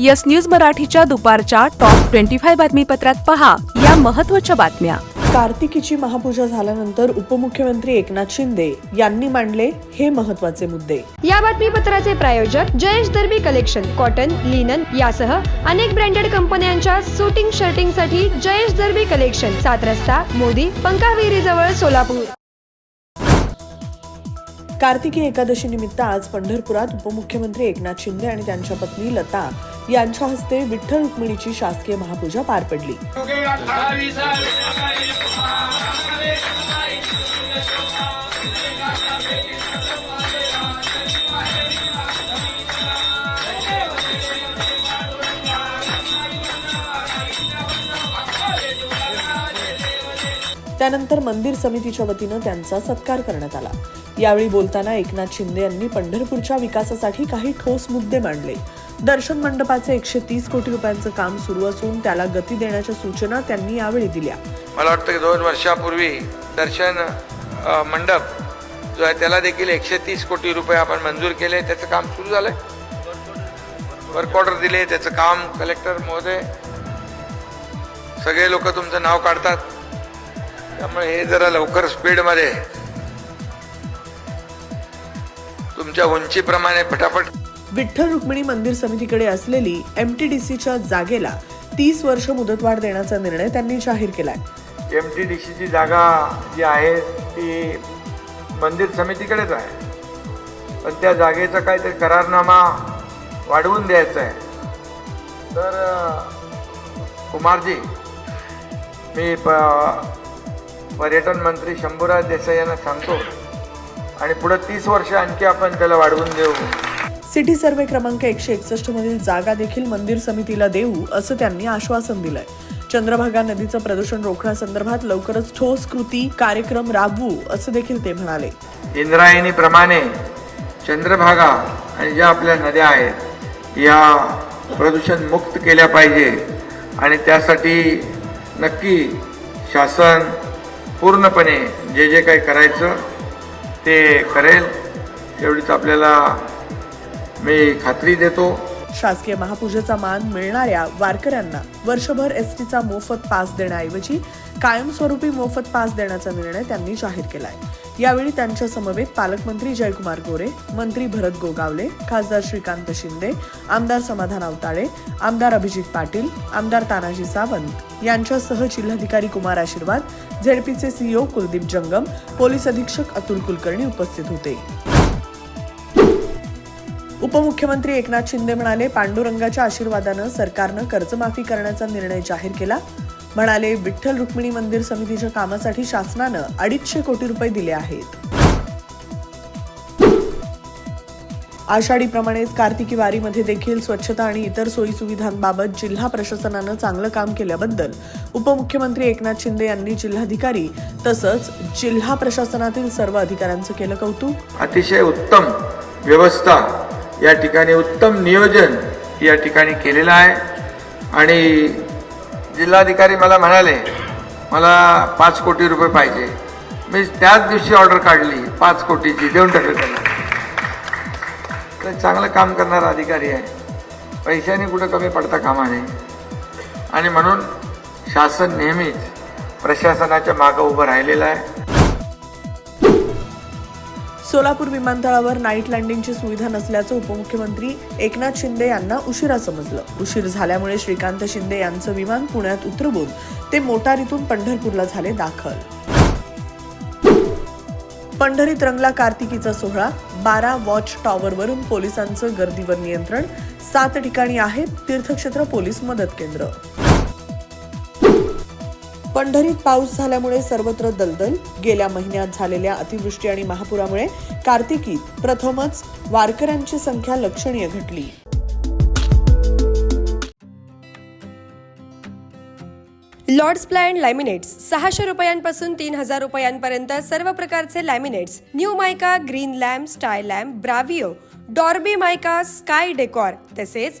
Yes news मराठीच्या दुपारच्या top twenty five बातमीपत्रात पहा या महत्त्वाच्या बातम्या. कार्तिकीची महापूजा झाल्यानंतर उपमुख्यमंत्री एकनाथ शिंदे यांनी मांडले हे महत्त्वाचे मुद्दे. या बातमीपत्राचे प्रायोजक Jayesh Darbi collection cotton linen यासह अनेक ब्रँडेड कंपन्यांच्या सुटिंग शर्टिंगसाठी जयेश दर्बी कलेक्शन सात रस्ता मोदी पंकाविहिरी जवळ सोलापूर. कार्तिकी एकादशी निमित्त आज पंढरपुरात उपमुख्यमंत्री एकनाथ शिंदे आणि त्यांच्या पत्नी लता यांच्या हस्ते विठ्ठल रुक्मिणीची शासकीय महापूजा पार पडली. त्यानंतर मंदिर समितीच्या वतीनं त्यांचा सत्कार करण्यात आला. यावेळी बोलताना एकनाथ शिंदे यांनी पंढरपूरच्या विकासासाठी काही ठोस मुद्दे मांडले. दर्शन मंडपाचे एकशे तीस कोटी रुपयांचं काम सुरू असून त्याला गती देण्याच्या सूचना त्यांनी यावेळी दिल्या. मला वाटतं की दोन वर्षापूर्वी दर्शन अ, मंडप जो आहे त्याला देखील एकशे तीस कोटी रुपये आपण मंजूर केले. त्याचं काम सुरू झालंय. वर्क ऑर्डर दिले त्याचं काम कलेक्टर महोदय सगळे लोक तुमचं नाव काढतात. त्यामुळे हे जरा लवकर स्पीडमध्ये तुमच्या उंचीप्रमाणे फटाफट. विठ्ठल रुक्मिणी मंदिर समितीकडे असलेली एमटीडीसीच्या जागेला तीस वर्ष मुदतवाढ देण्याचा निर्णय त्यांनी जाहीर केलाय. एम टी डी सीची जागा जी आहे ती मंदिर समितीकडेच आहे. पण त्या जागेचा काहीतरी करारनामा वाढवून द्यायचा आहे. तर कुमारजी मी प पर्यटन मंत्री शंभूराज देसाई यांना सांगतो आणि पुढं तीस वर्ष आणखी आपण त्याला वाढवून देऊ. सिटी सर्वे क्रमांक एकशे एकसष्ट मधील जागा देखील मंदिर समितीला देऊ असं त्यांनी आश्वासन दिलंय. चंद्रभागा नदीचं प्रदूषण रोखण्यासंदर्भात लवकरच ठोस कृती कार्यक्रम राबवू असं देखील ते म्हणाले. इंद्रायणीप्रमाणे चंद्रभागा आणि ज्या आपल्या नद्या आहेत या प्रदूषण मुक्त केल्या पाहिजे. आणि त्यासाठी नक्की शासन पूर्णपणे जे जे काही करायचं ते करेल एवढीच आपल्याला मी खात्री देतो. शासकीय महापूजेचा मान मिळणाऱ्या वारकऱ्यांना वर्षभर एसटीचा मोफत पास देण्याऐवजी कायमस्वरूपी मोफत पास देण्याचा निर्णय त्यांनी जाहीर केलाय. यावेळी त्यांच्या समवेत पालकमंत्री जयकुमार गोरे मंत्री भरत गोगावले खासदार श्रीकांत शिंदे आमदार समाधान अवताळे आमदार अभिजित पाटील आमदार तानाजी सावंत यांच्यासह जिल्हाधिकारी कुमार आशीर्वाद झेडपीचे सीईओ कुलदीप जंगम पोलीस अधीक्षक अतुल कुलकर्णी उपस्थित होते. उपमुख्यमंत्री एकनाथ शिंदे म्हणाले पांडुरंगाच्या आशीर्वादानं सरकारनं कर्जमाफी करण्याचा निर्णय जाहीर केला. म्हणाले विठ्ठल रुक्मिणी मंदिर समितीच्या कामासाठी शासनानं अडीचशे कोटी रुपये दिले आहेत. आषाढीप्रमाणेच कार्तिकी वारीमध्ये देखील स्वच्छता आणि इतर सोयीसुविधांबाबत जिल्हा प्रशासनानं चांगलं काम केल्याबद्दल उपमुख्यमंत्री एकनाथ शिंदे यांनी जिल्हाधिकारी तसंच जिल्हा प्रशासनातील सर्व अधिकाऱ्यांचं केलं कौतुक. अतिशय उत्तम व्यवस्था या ठिकाणी उत्तम नियोजन या ठिकाणी केलेलं आहे. आणि जिल्हाधिकारी मला म्हणाले मला पाच कोटी रुपये पाहिजे. मी त्याच दिवशी ऑर्डर काढली पाच कोटीची देऊन टाकली त्यांना. तर चांगलं काम करणारा अधिकारी आहे. पैशाने कुठं कमी पडता कामा नये. आणि म्हणून शासन नेहमीच प्रशासनाच्या मागं उभं राहिलेलं आहे. सोलापूर विमानतळावर नाईट लँडिंगची सुविधा नसल्याचं उपमुख्यमंत्री एकनाथ शिंदे यांना उशिरा समजलं. उशीर झाल्यामुळे श्रीकांत शिंदे यांचं विमान पुण्यात उतरवून ते मोटारीतून पंढरपूरला झाले दाखल. पंढरीत रंगला कार्तिकीचा सोहळा. बारा वॉच टॉवरवरून पोलिसांचं गर्दीवर नियंत्रण. सात ठिकाणी आहेत तीर्थक्षेत्र पोलीस मदत केंद्र. पंढरीत पाऊस झाल्यामुळे सर्वत्र दलदल. गेल्या महिन्यात झालेल्या अतिवृष्टी आणि महापुरामुळे कार्तिकीत प्रथमच वारकऱ्यांची संख्या लक्षणीय घटली. लॉर्ड्स प्लॅन लॅमिनेट्स सहाशे रुपयांपासून तीन हजार रुपयांपर्यंत सर्व प्रकारचे laminates new mica Greenlam Stylam Bravio डॉर्बी mica sky decor तसेच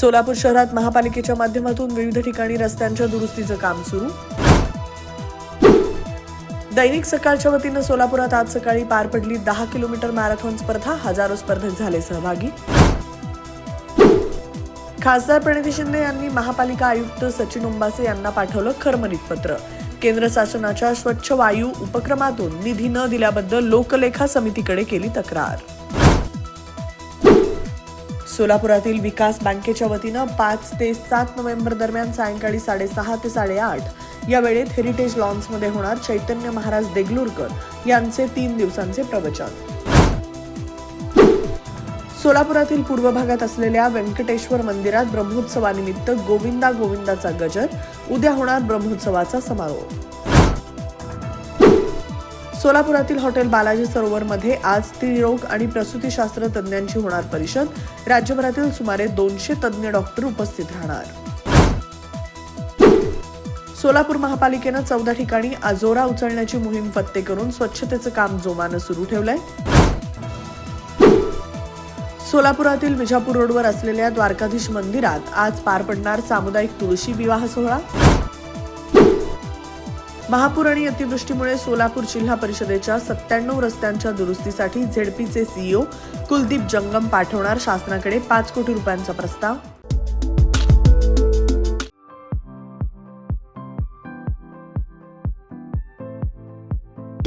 सोलापूर शहरात महापालिकेच्या माध्यमातून विविध ठिकाणी रस्त्यांच्या दुरुस्तीचं काम सुरू. दैनिक सकाळच्या वतीनं सोलापुरात आज सकाळी पार पडली दहा किलोमीटर मॅरेथॉन स्पर्धा. हजारो स्पर्धक झाले सहभागी. खासदार प्रणिती शिंदे यांनी महापालिका आयुक्त सचिन उंबासे यांना पाठवलं खरमरीत पत्र केंद्र शासनाच्या स्वच्छ वायू उपक्रमातून निधी न दिल्याबद्दल लोकलेखा समितीकडे केली तक्रार. सोलापुरातील विकास बँकेच्या वतीनं पाच ते सात नोव्हेंबर दरम्यान सायंकाळी साडेसहा ते साडेआठ या वेळेत हेरिटेज लॉन्समध्ये होणार चैतन्य महाराज देगलूरकर यांचे तीन दिवसांचे प्रवचन. सोलापुरातील पूर्व भागात असलेल्या व्यंकटेश्वर मंदिरात ब्रह्मोत्सवानिमित्त गोविंदा गोविंदाचा गजर उद्या होणार ब्रह्मोत्सवाचा समारोप. सोलापुरातील हॉटेल बालाजी सरोवरमध्ये आज स्त्रीरोग आणि प्रसूतीशास्त्र तज्ज्ञांची होणार परिषद. राज्यभरातील सुमारे दोनशे तज्ज्ञ डॉक्टर उपस्थित राहणार. सोलापूर महापालिकेनं चौदा ठिकाणी आजोरा उचलण्याची मोहीम फत्ते करून स्वच्छतेचं काम जोमानं सुरू ठेवलंय. सोलापुरातील विजापूर रोडवर असलेल्या द्वारकाधीश मंदिरात आज पार पडणार सामुदायिक तुळशी विवाह सोहळा. महापूर आणि अतिवृष्टीमुळे सोलापूर जिल्हा परिषदेच्या सत्त्याण्णव रस्त्यांच्या दुरुस्तीसाठी झेडपीचे सीईओ कुलदीप जंगम पाठवणार शासनाकडे पाच कोटी रुपयांचा प्रस्ताव.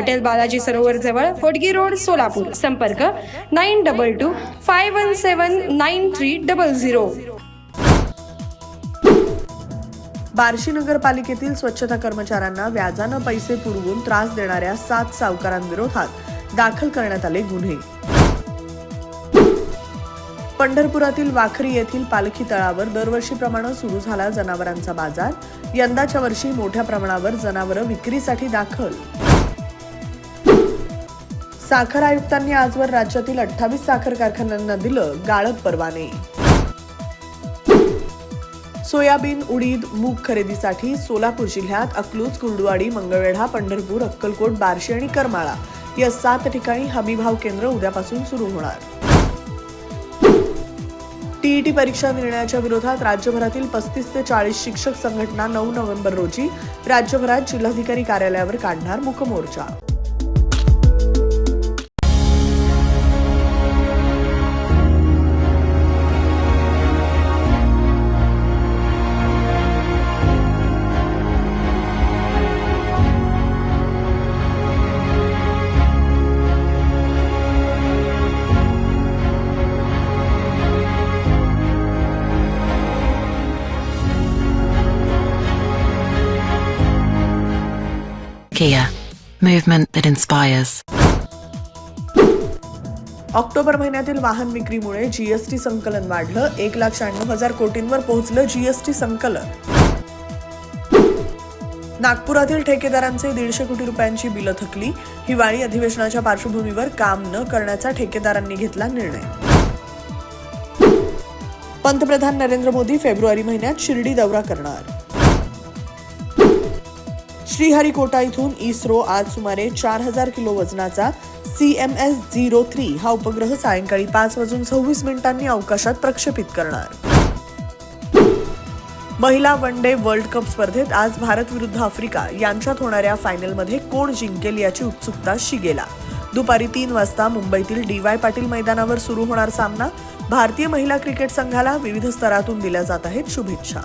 हॉटेल बालाजी सरोवर जवळ होडगी रोड सोलापूर. संपर्क nine double two five one seven nine three double zero. Barshi नगरपालिकेतील स्वच्छता कर्मचाऱ्यांना व्याजानं पैसे पुरवून त्रास देणाऱ्या सात सावकारांविरोधात दाखल करण्यात आले गुन्हे. पंढरपुरातील वाखरी येथील पालखी तळावर दरवर्षीप्रमाणे सुरू झाला जनावरांचा बाजार. यंदाच्या वर्षी मोठ्या प्रमाणावर जनावरं विक्रीसाठी दाखल. साखर आयुक्तांनी आजवर राज्यातील अठ्ठावीस साखर कारखान्यांना दिलं गाळप परवाने. सोयाबीन उडीद मूग खरेदीसाठी सोलापूर जिल्ह्यात अकलूज कुर्डुवाडी मंगळवेढा पंढरपूर अक्कलकोट बार्शी आणि करमाळा या सात ठिकाणी हमीभाव केंद्र उद्यापासून सुरू होणार. टीईटी परीक्षा निर्णयाच्या विरोधात राज्यभरातील पस्तीस ते चाळीस शिक्षक संघटना नऊ नोव्हेंबर रोजी राज्यभरात जिल्हाधिकारी कार्यालयावर काढणार मुकमोर्चा. Kia, movement that inspires. October महिन्यातील वाहन विक्रीमुळे जीएसटी संकलन वाढलं. एक लाख शहाण्णव हजार कोटींवर पोहोचलं जीएसटी संकलन. नागपुरातील ठेकेदारांचे दीडशे कोटी रुपयांची बिलं थकली. हिवाळी अधिवेशनाच्या पार्श्वभूमीवर काम न करण्याचा ठेकेदारांनी घेतला निर्णय. पंतप्रधान नरेंद्र मोदी फेब्रुवारी महिन्यात शिर्डी दौरा करणार. श्रीहरिकोटा इथून इस्रो आज सुमारे चार हजार किलो वजनाचा C M S zero three हा उपग्रह सायंकाळी पाच वाजून सव्वीस मिनिटांनी अवकाशात प्रक्षेपित करणार. महिला वन डे वर्ल्ड कप स्पर्धेत आज भारत विरुद्ध आफ्रिका यांच्यात होणाऱ्या फायनलमध्ये कोण जिंकेल याची उत्सुकता शिगेला. दुपारी तीन वाजता मुंबईतील डी वाय पाटील मैदानावर सुरू होणार सामना. भारतीय महिला क्रिकेट संघाला विविध स्तरातून दिल्या जात आहेत शुभेच्छा.